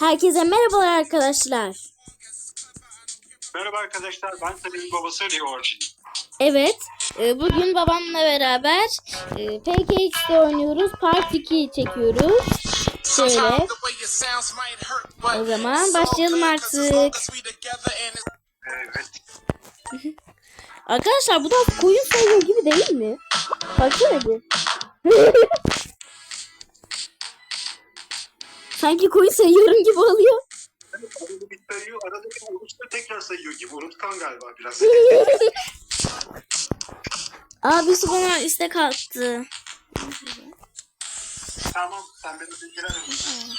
Herkese merhabalar arkadaşlar. Merhaba arkadaşlar, ben Selim'in babası Leor. Evet, e, bugün babamla beraber e, PKX'de oynuyoruz. Part 2 çekiyoruz. Şöyle. O zaman başlayalım artık. Evet, Arkadaşlar bu da koyun sayıyor gibi değil mi? Baksana bir. Sanki koyun sayıyorum gibi oluyor. arada bir sayıyor, arada bir unuttu tekrar sayıyor gibi. Unutkan galiba biraz. Abisi bana istek attı. tamam, sen beni bilgiler misin?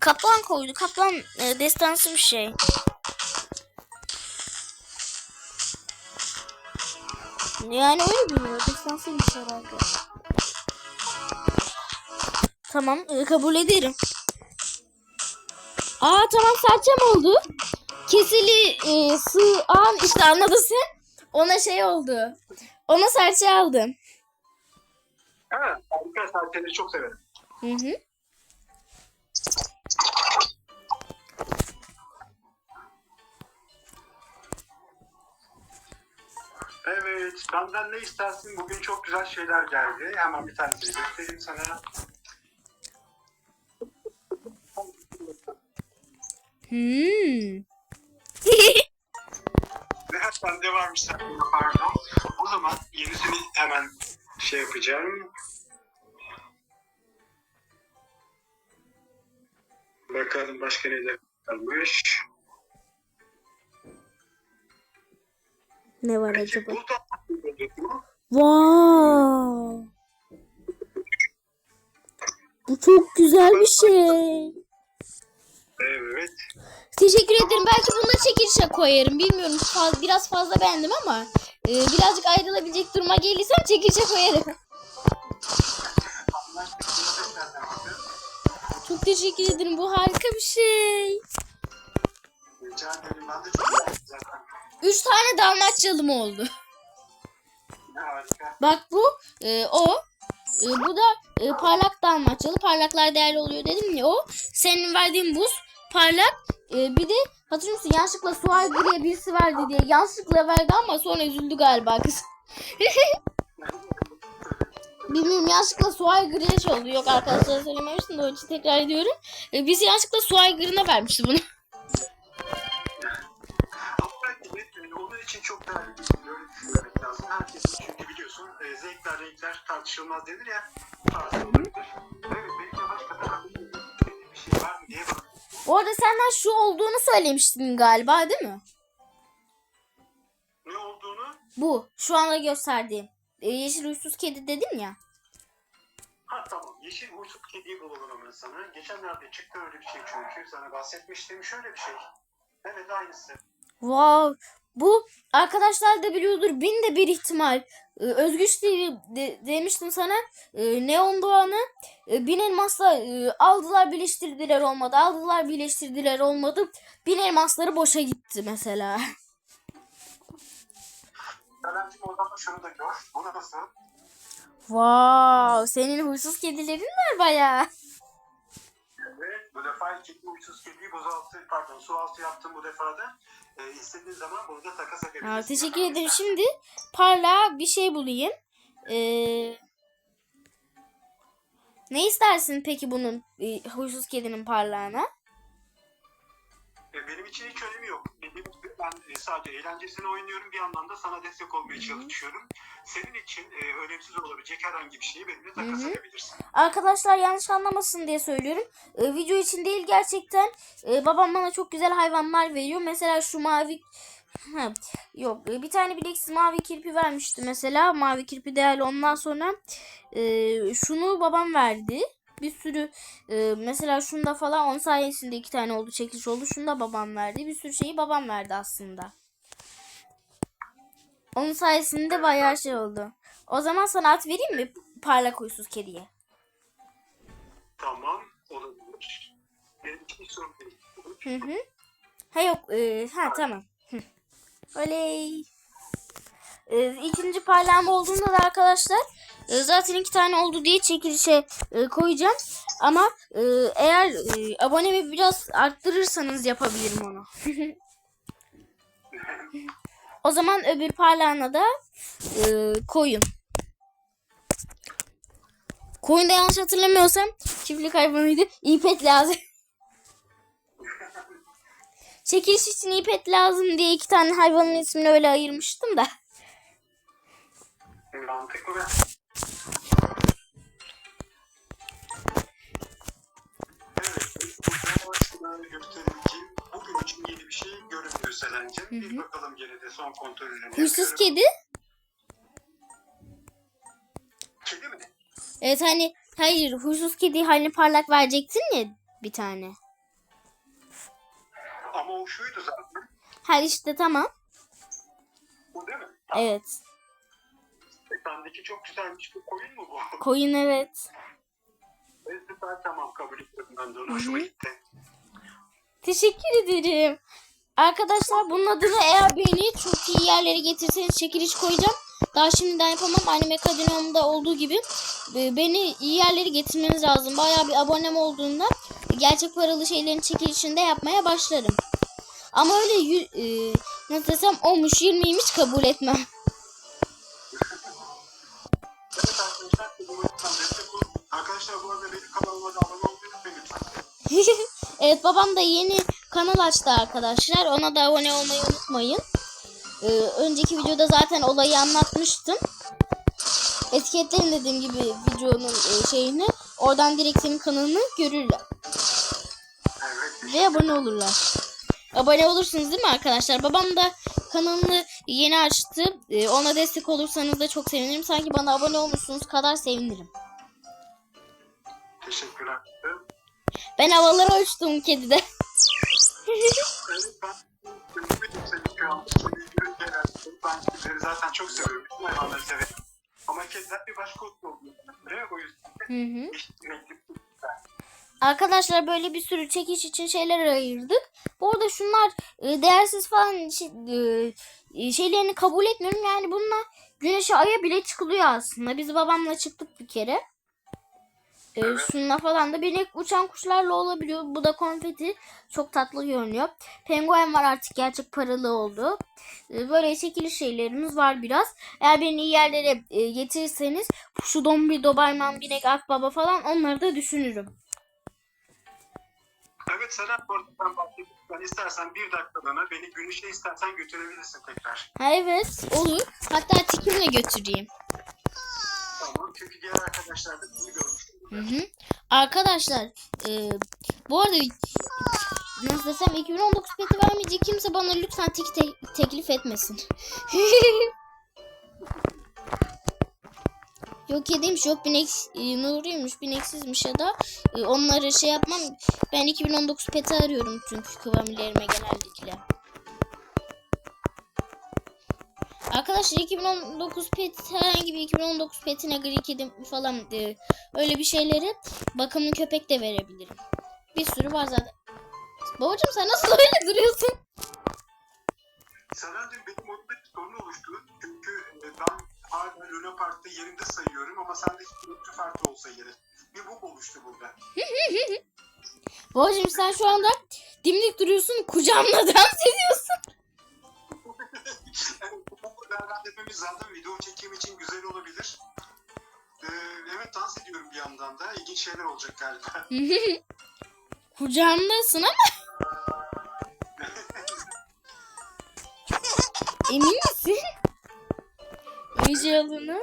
Kaplan koydu. Kaplan e, destansı bir şey. Yani öyle bilmiyor. Destansıymış herhalde. Tamam e, kabul ederim. Aa tamam serçem oldu. Kesili e, sığ an işte anladın sen. Ona şey oldu. Ona serçe aldım. Ha, harika, serçeleri çok severim. Hı hı. Evet, benden ne istersin? Bugün çok güzel şeyler geldi. Hemen bir tanesini göstereyim sana. Hmm. Ve hep bende varmış sende pardon. O zaman yenisini hemen şey yapacağım. Bakalım başka neler kalmış. ne var Peki acaba? Wow. Bu çok güzel bir şey. Evet. Teşekkür ederim. Belki bunu da çekilişe koyarım. Bilmiyorum. Faz- biraz fazla beğendim ama e, birazcık ayrılabilecek duruma gelirsem çekilişe koyarım. Çok teşekkür ederim. Bu harika bir şey. Üç tane dalmaçyalım oldu. Harika. Bak bu e, o. E, bu da e, parlak dalmaçyalı. Parlaklar değerli oluyor dedim ya o. Senin verdiğin buz parlak. E, bir de hatırlıyor musun yanlışlıkla Suay Gri'ye birisi verdi diye. Yanlışlıkla verdi ama sonra üzüldü galiba kız. Bilmiyorum yanlışlıkla Suay Gri'ye şey oldu. Yok arkadaşlara söylememiştim de o için tekrar ediyorum. E, biz yanlışlıkla Suay Gri'ne vermişti bunu. Onun için çok değerli bir düşünmek lazım. Herkesin çünkü biliyorsun e, zevkler, renkler tartışılmaz denir ya. Tartışılmalıdır. Evet, belki başka da bir şey var mı diye bak. Orada senden şu olduğunu söylemiştin galiba değil mi? Ne olduğunu Bu. Şu anda gösterdiğim. E, yeşil uysuz kedi dedim ya. Ha tamam. Yeşil huysuz kediyi bulalım hemen sana. Geçenlerde çıktı öyle bir şey çünkü. Sana bahsetmiştim. Şöyle bir şey. Evet aynısı. Wow. Bu arkadaşlar da biliyordur. Bin de bir ihtimal. Ee, Özgüç TV de, demiştim sana. Ee, Neon Doğan'ı e, bin elmasla e, aldılar birleştirdiler olmadı. Aldılar birleştirdiler olmadı. Bin elmasları boşa gitti mesela. Selamcığım oradan da şunu da gör. Bu nasıl? wow. Senin huysuz kedilerin var bayağı. Defa iki huysuz kediyi buzaltı, pardon su altı yaptım bu defada. Ee, istediğin zaman bunu da takas edebilirsin. Ha, teşekkür ederim. Şimdi parla bir şey bulayım. Ee, ne istersin peki bunun e, huysuz kedinin parlağına? E, Benim için hiç önemi yok. Ben e, sadece eğlencesine oynuyorum. Bir yandan da sana destek olmaya çalışıyorum. Senin için e, önemsiz olabilecek herhangi bir şeyi benimle takas Hı hı. edebilirsin. Arkadaşlar yanlış anlamasın diye söylüyorum. Ee, video için değil gerçekten. Ee, babam bana çok güzel hayvanlar veriyor. Mesela şu mavi Ha, yok e, bir tane bileksiz mavi kirpi vermişti mesela. Mavi kirpi değerli. Ondan sonra e, şunu babam verdi. Bir sürü e, mesela şunda falan onun sayesinde iki tane oldu çekiliş oldu. Şunu da babam verdi. Bir sürü şeyi babam verdi aslında. Onun sayesinde bayağı şey oldu. O zaman sana at vereyim mi? Parlak huysuz kediye. Tamam, olabilir. Benim için hiç sorun değil. Hı hı. Ha yok. e, ha tamam. Oley. E, ikinci parlağım olduğunda da arkadaşlar E, zaten iki tane oldu diye çekilişe e, koyacağım. Ama e, eğer e, abonemi biraz arttırırsanız yapabilirim onu. o zaman öbür parlağına da koyun. Koyun da yanlış hatırlamıyorsam çiftlik hayvanıydı. İpek lazım. Çekiliş için ipet lazım diye iki tane hayvanın ismini öyle ayırmıştım da. Mantıklı. Evet. Burada gösterelim ki bugün için yeni bir şey görünmüyor Selen'cim. Bir bakalım gene de son kontrolünü Huysuz yapıyorum. kedi. Kedi mi? Evet hani hayır huysuz kedi halini parlak verecektin ya bir tane. Ama o şuydu zaten. Ha işte tamam. Bu değil mi? Evet. Sendeki çok güzelmiş. Bu koyun mu bu? Koyun evet. Evet, süper tamam kabul ettim ben de onu. Hoşuma gitti. Teşekkür ederim. Arkadaşlar bunun adını eğer beni çok iyi yerlere getirseniz çekiliş koyacağım. Daha şimdiden yapamam. Anime Akademim'de olduğu gibi e, beni iyi yerlere getirmeniz lazım. Bayağı bir abonem olduğunda gerçek paralı şeylerin çekilişinde yapmaya başlarım. Ama öyle e, nasıl desem olmuş 20'ymiş kabul etmem. Arkadaşlar bu arada benim kanalıma da abone olmayı unutmayın evet babam da yeni kanal açtı arkadaşlar. Ona da abone olmayı unutmayın. Ee, önceki videoda zaten olayı anlatmıştım. Etiketleyin dediğim gibi videonun e, şeyini. Oradan direkt senin kanalını görürler. Evet. Ve abone olurlar. Abone olursunuz değil mi arkadaşlar? Babam da kanalını yeni açtı. Ee, ona destek olursanız da çok sevinirim. Sanki bana abone olmuşsunuz kadar sevinirim. Teşekkürler. Ben havalara uçtum kedide. Ben ümit seni şu an. Seni genelde ben kedileri zaten çok seviyorum. Bütün hayvanları severim. Ama kediler bir başka otlu oluyor. O yüzden Hı hı. Arkadaşlar böyle bir sürü çekiş için şeyler ayırdık. Bu arada şunlar e, değersiz falan şey, e, şeylerini kabul etmiyorum. Yani bununla güneşe aya bile çıkılıyor aslında. Biz babamla çıktık bir kere. E, şununla falan da binek uçan kuşlarla olabiliyor. Bu da konfeti. Çok tatlı görünüyor. Penguen var artık gerçek paralı oldu. E, böyle çekiliş şeylerimiz var biraz. Eğer beni iyi yerlere e, getirirseniz şu dombi, dobarman, binek, akbaba falan onları da düşünürüm. Evet Serap bu arada ben bahsettim. Ben istersen bir dakikalığına beni güneşe istersen götürebilirsin tekrar. Ha evet olur. Hatta tikimle götüreyim. Tamam. Çünkü diğer arkadaşlar da bunu görmüştüm. Hı hı. Arkadaşlar e, bu arada nasıl desem 2019 peti vermeyecek kimse bana lütfen tik te- teklif etmesin. yok yediymiş yok binek e, nuruymuş bineksizmiş ya da e, onları şey yapmam. Ben 2019 peti arıyorum çünkü kıvamlarıma genellikle. Arkadaşlar 2019 pet herhangi bir 2019 petine gri kedi falan e, öyle bir şeyleri bakımlı köpek de verebilirim. Bir sürü var zaten. Babacım sen nasıl öyle duruyorsun? Selen'cim benim orada bir sorun oluştu. Çünkü ben hala Luna Park'ta yerinde sayıyorum ama sende hiç farklı olsa gerek. Bir bug oluştu burada. Babacım sen şu anda dimdik duruyorsun kucağımda dans ediyorsun. Bugu değerlendirmemiz lazım. Video çekim için güzel olabilir. Ee, evet dans ediyorum bir yandan da. İlginç şeyler olacak galiba. Kucağımdasın ama. Emin misin? Alını.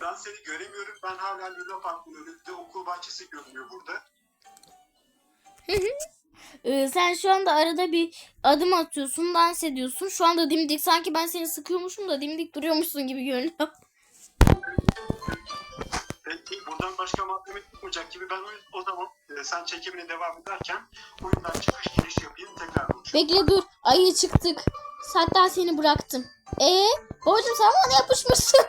ben seni göremiyorum. Ben hala Luna Park'ın önünde okul bahçesi görünüyor burada. Ee, sen şu anda arada bir adım atıyorsun, dans ediyorsun. Şu anda dimdik. Sanki ben seni sıkıyormuşum da dimdik duruyormuşsun gibi görünüyor. Peki buradan başka malzeme çıkmayacak gibi ben o, o zaman e, sen çekimine devam ederken oyundan çıkış giriş yapayım tekrar konuşalım. Bekle dur. Ayı çıktık. Hatta seni bıraktım. Ee, babacım sen bana yapışmışsın.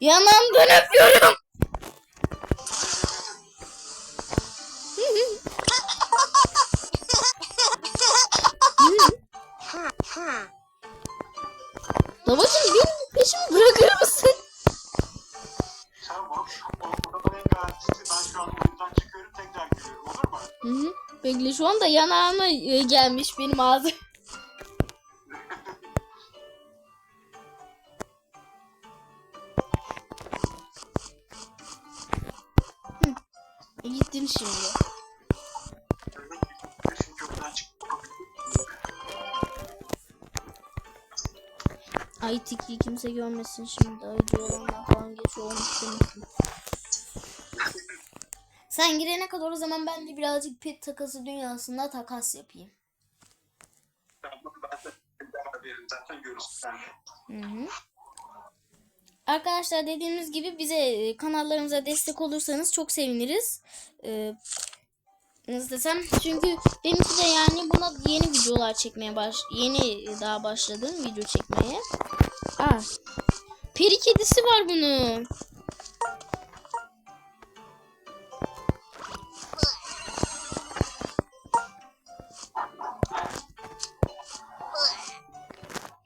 Yanağımdan öpüyorum. Ha. Babacım bir peşimi bırakır mısın? Ben şu? Hı hı. Bekle şu anda yanağıma e, gelmiş benim ağzım. E, Gittin şimdi. Ay kimse görmesin şimdi. Ay diyorlar falan geç olmuş. Sen girene kadar o zaman ben de birazcık pet takası dünyasında takas yapayım. Hı hı. Arkadaşlar dediğimiz gibi bize e, kanallarımıza destek olursanız çok seviniriz. Ee, nasıl desem çünkü benimki de yani buna yeni videolar çekmeye baş yeni daha başladım video çekmeye. Aa, peri kedisi var bunun.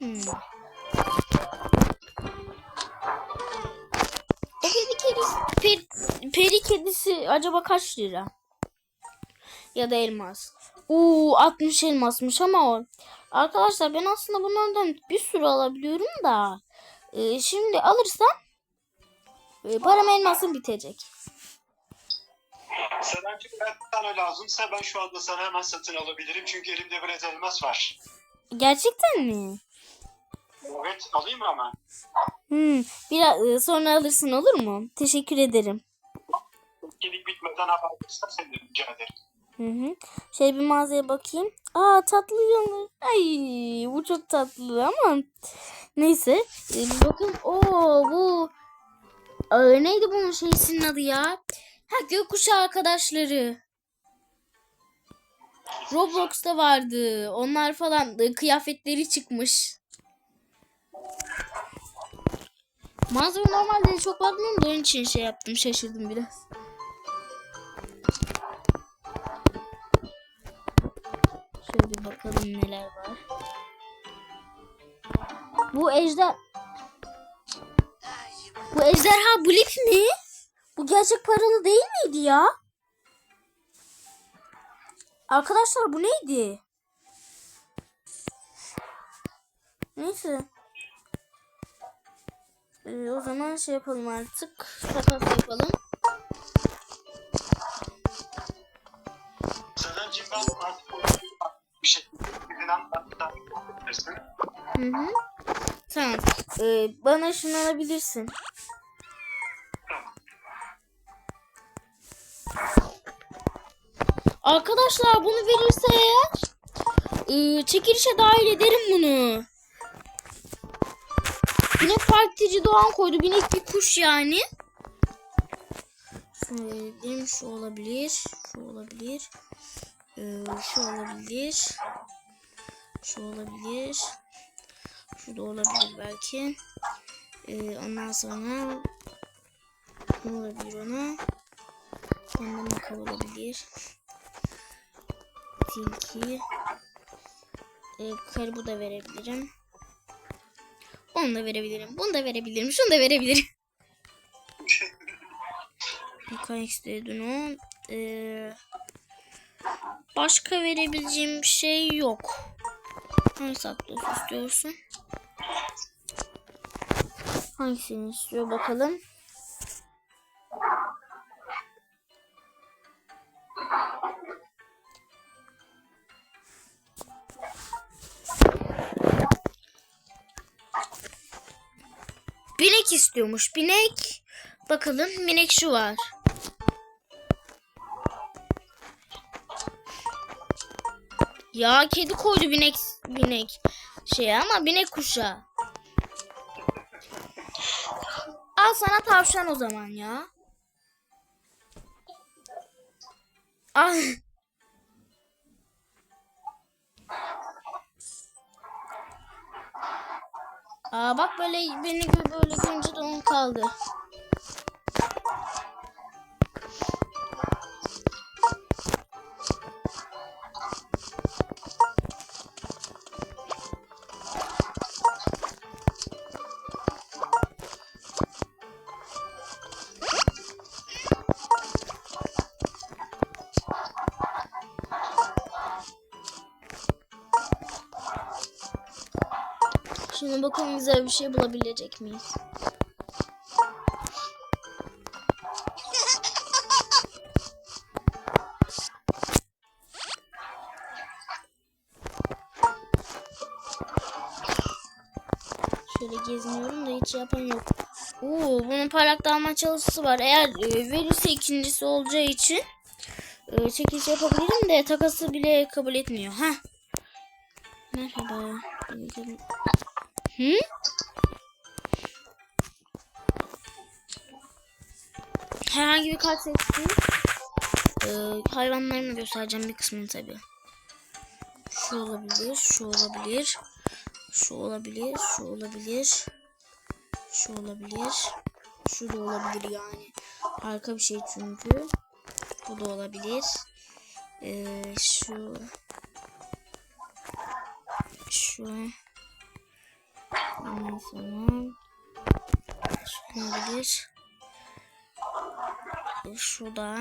Hmm. Peri kedisi, per- peri kedisi acaba kaç lira? Ya da elmas. Uuu 60 elmasmış ama o. Arkadaşlar ben aslında bunlardan bir sürü alabiliyorum da. e, şimdi alırsam e, param elmasım bitecek. Sedancığım ben sana lazımsa ben şu anda sana hemen satın alabilirim. Çünkü elimde biraz elmas var. Gerçekten mi? Evet alayım mı hemen? Hmm, biraz e, sonra alırsın olur mu? Teşekkür ederim. Etkinlik bitmeden haber verirsen seni rica ederim. Hı hı. Şey bir mağazaya bakayım. Aa tatlı yanı. Ay bu çok tatlı ama neyse. Ee, bakın. Oo bu Aa, neydi bunun şeysinin adı ya? Ha gökkuşağı arkadaşları. Roblox'ta vardı. Onlar falan e, kıyafetleri çıkmış. Mağazaya normalde çok bakmıyorum da onun için şey yaptım şaşırdım biraz. Şöyle bir bakalım neler var. Bu ejder... Bu ejderha blip mi? Bu gerçek paralı değil miydi ya? Arkadaşlar bu neydi? Neyse. Ee, o zaman şey yapalım artık. Takas yapalım. Artık o bir şekilde bilinen ben yapabilirsin. Hı hı. Tamam. Ee, bana şunu alabilirsin. Arkadaşlar bunu verirse eğer e, çekilişe dahil ederim bunu. Binek partici Doğan koydu. Binek bir kuş yani. Şöyle dedim şu olabilir. Şu olabilir. Ee, şu olabilir. Şu olabilir. Şu da olabilir belki. Ee, ondan sonra ne olabilir ona? Ondan makar olabilir. Tilki. Ee, karibu da verebilirim. Onu da verebilirim. Bunu da verebilirim. Şunu da verebilirim. Mekanik istedin o. Ee, başka verebileceğim bir şey yok. Hangi atlas istiyorsun? Hangisini istiyor bakalım. Binek istiyormuş. Binek. Bakalım binek şu var. Ya kedi koydu binek binek şey ama binek kuşağı. Al sana tavşan o zaman ya. Al. Aa bak böyle beni böyle görünce de onun kaldı. Bakalım güzel bir şey bulabilecek miyiz? Şöyle geziniyorum da hiç yapan yok. Oo, bunun parlak dalma çalışısı var. Eğer e, verirse ikincisi olacağı için e, çekiliş yapabilirim de takası bile kabul etmiyor. Ha. Merhaba. Hı? Herhangi bir kart seçtim. Ee, hayvanlarımı göstereceğim bir kısmını tabi. Şu olabilir, şu olabilir. Şu olabilir, şu olabilir. Şu olabilir. Şu da olabilir yani. Harika bir şey çünkü. Bu da olabilir. Ee, şu. Şu. Ondan sonra. Şu olabilir. Şu da.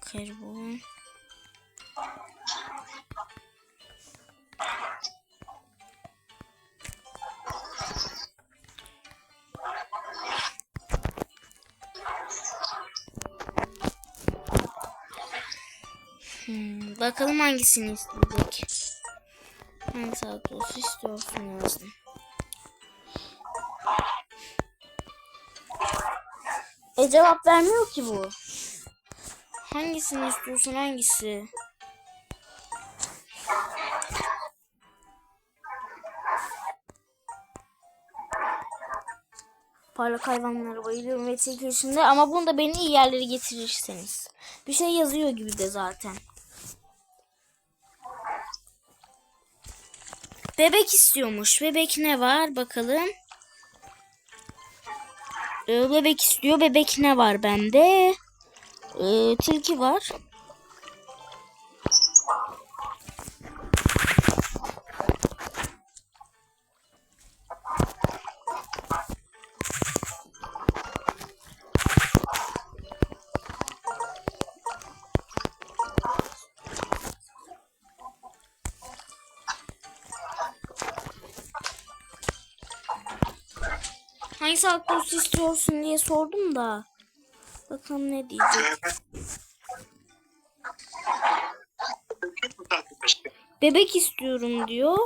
Karbon. Hmm, bakalım hangisini isteyecek. Hangisi olsun istiyorsun yazdım. E cevap vermiyor ki bu. Hangisini istiyorsun hangisi? Parlak hayvanlara bayılıyorum ve çekilişinde ama bunu da beni iyi yerlere getirirseniz. Bir şey yazıyor gibi de zaten. Bebek istiyormuş. Bebek ne var bakalım. Ee, bebek istiyor. Bebek ne var bende? Ee, tilki var. Hangi sağlık dostu istiyorsun diye sordum da. Bakalım ne diyecek. Bebek istiyorum diyor.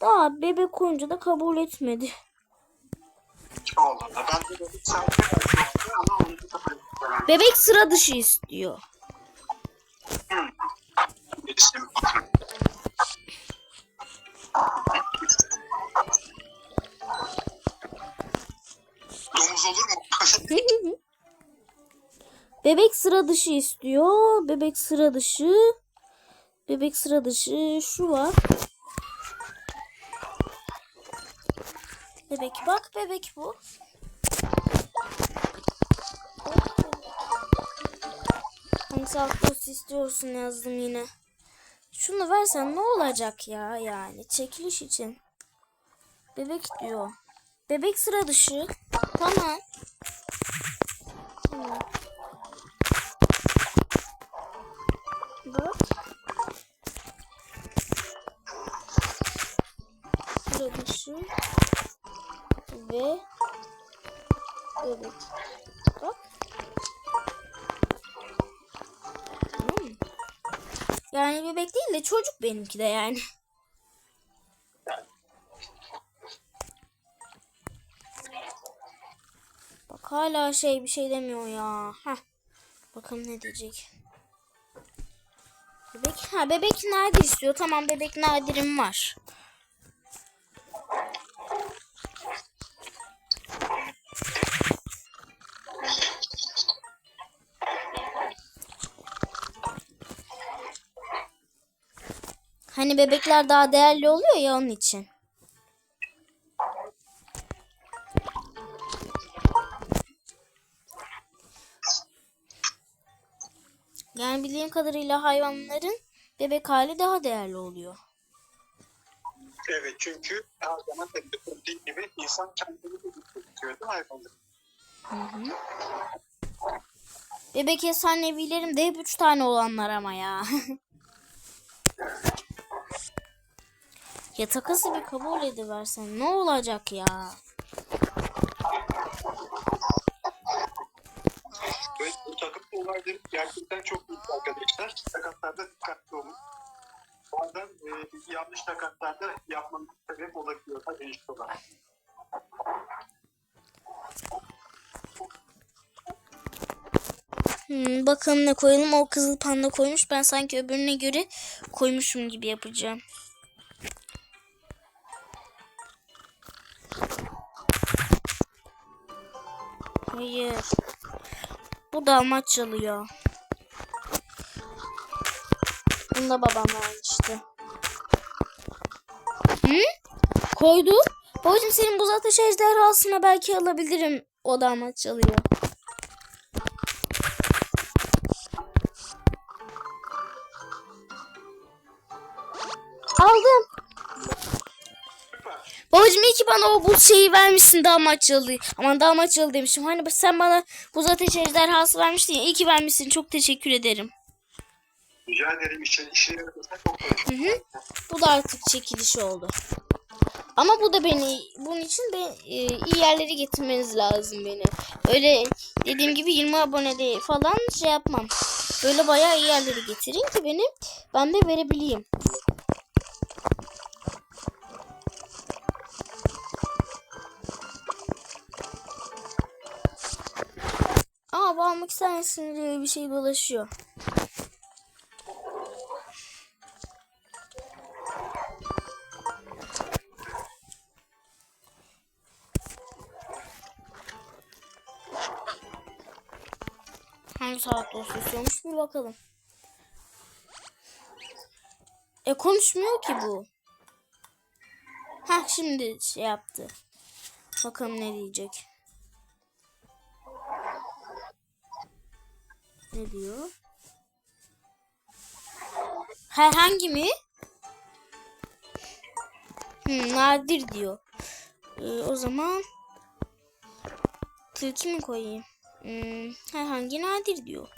Daha bebek koyunca da kabul etmedi. Bebek sıra dışı istiyor. Bebek sıra dışı istiyor. Bebek sıra dışı. Bebek sıra dışı. Şu var. Bebek bak bebek bu. Sağlık dostu istiyorsun yazdım yine. Şunu versen ne olacak ya yani çekiliş için. Bebek diyor. Bebek sıra dışı. Tamam. Bebek. Bak. Tamam? Yani bebek değil de çocuk benimki de yani. Bak hala şey bir şey demiyor ya. Heh. Bakalım ne diyecek. Bebek ha bebek nadir istiyor. Tamam bebek nadirim var. Hani bebekler daha değerli oluyor ya onun için. Yani bildiğim kadarıyla hayvanların bebek hali daha değerli oluyor. Evet çünkü her zaman hep de söylediğim gibi insan kendini tutuyor değil hayvanları? Bebek efsanevilerim de hep 3 tane olanlar ama ya. Ya takası bir kabul ediversen ne olacak ya? Ve bu takım olayları gerçekten çok büyük arkadaşlar. Takatlarda dikkatli olun. Bazen e, yanlış takatlarda yapmanın sebep olabiliyor. İşte olarak. Hmm, bakalım ne koyalım. O kızıl panda koymuş. Ben sanki öbürüne göre koymuşum gibi yapacağım. Bu Dalmaçyalı ya. Bunu da babam vermişti. Hı? Koydu. Babacım senin buz ateş ejderhasına belki alabilirim o Dalmaçyalı'yı. Aldım. Ki bana o buz şeyi vermişsin Dalmaçyalı. Aman Dalmaçyalı demişim. Hani sen bana buz ateş ejderhası vermiştin ya. İyi ki vermişsin. Çok teşekkür ederim. Rica ederim işe, işe yaradıysa çok. Hı hı. Bu da artık çekiliş oldu. Ama bu da beni bunun için de e, iyi yerlere getirmeniz lazım beni. Öyle dediğim gibi 20 abonede falan şey yapmam. Böyle bayağı iyi yerlere getirin ki beni ben de verebileyim. Bu almak ister misin diye bir şey dolaşıyor. Hangi saat istiyormuş bir bakalım. E konuşmuyor ki bu. Ha şimdi şey yaptı. Bakalım ne diyecek. Ne diyor? Herhangi mi? Hmm, nadir diyor. Ee, o zaman tilki mi koyayım? Hmm, herhangi nadir diyor.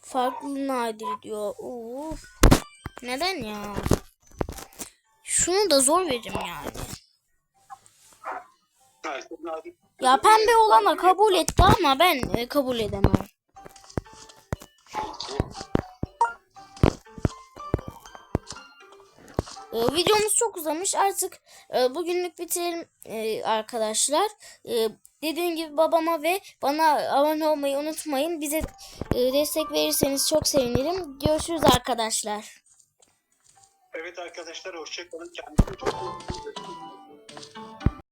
Farklı nadir diyor. Uf. Neden ya? Şunu da zor veririm yani. Ya pembe olana kabul etti ama ben e, kabul edemem. E, videomuz çok uzamış. Artık e, bugünlük bitirelim e, arkadaşlar. Dediğim gibi babama ve bana abone olmayı unutmayın. Bize destek verirseniz çok sevinirim. Görüşürüz arkadaşlar. Evet arkadaşlar hoşçakalın. Kendinize çok iyi.